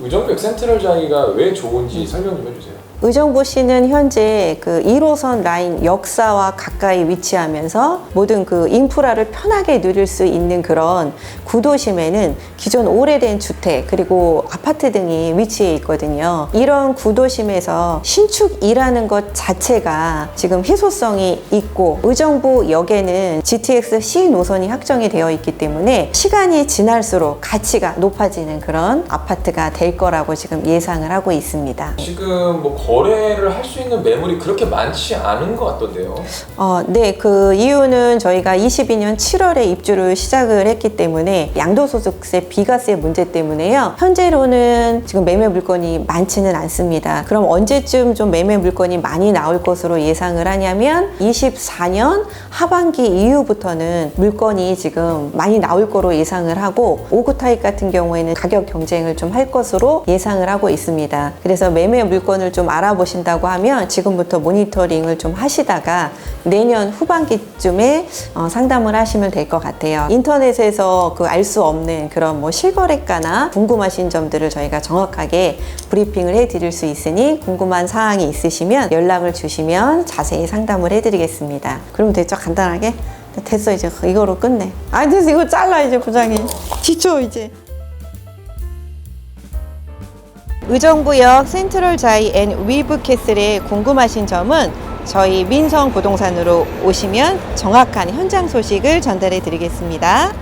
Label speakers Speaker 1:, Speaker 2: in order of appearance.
Speaker 1: 의정부역 센트럴 자이가 왜 좋은지 설명 좀 해주세요.
Speaker 2: 의정부시는 현재 그 1호선 라인 역사와 가까이 위치하면서 모든 그 인프라를 편하게 누릴 수 있는 그런 구도심에는 기존 오래된 주택 그리고 아파트 등이 위치해 있거든요. 이런 구도심에서 신축이라는 것 자체가 지금 희소성이 있고 의정부역에는 GTX C 노선이 확정이 되어 있기 때문에 시간이 지날수록 가치가 높아지는 그런 아파트가 될 거라고 지금 예상을 하고 있습니다.
Speaker 1: 지금 뭐 거래를 할 수 있는 매물이 그렇게 많지 않은 것 같던데요.
Speaker 2: 어, 네, 그 이유는 저희가 22년 7월에 입주를 시작을 했기 때문에 양도소득세 비과세 문제 때문에요. 현재로는 지금 매매 물건이 많지는 않습니다. 그럼 언제쯤 좀 매매 물건이 많이 나올 것으로 예상을 하냐면 24년 하반기 이후부터는 물건이 지금 많이 나올 거로 예상을 하고 오구 타입 같은 경우에는 가격 경쟁을 좀 할 것으로 예상을 하고 있습니다. 그래서 매매 물건을 좀 알아보신다고 하면 지금부터 모니터링을 좀 하시다가 내년 후반기쯤에 어, 상담을 하시면 될 것 같아요. 인터넷에서 그 알 수 없는 그런 뭐 실거래가나 궁금하신 점들을 저희가 정확하게 브리핑을 해드릴 수 있으니 궁금한 사항이 있으시면 연락을 주시면 자세히 상담을 해드리겠습니다. 그럼 됐죠? 간단하게? 됐어 이제 이거로 끝내. 아 됐어 이거 잘라 이제 부장님. 지쳐 이제. 의정부역 센트럴 자이 앤 위브 캐슬에 궁금하신 점은 저희 민성 부동산으로 오시면 정확한 현장 소식을 전달해 드리겠습니다.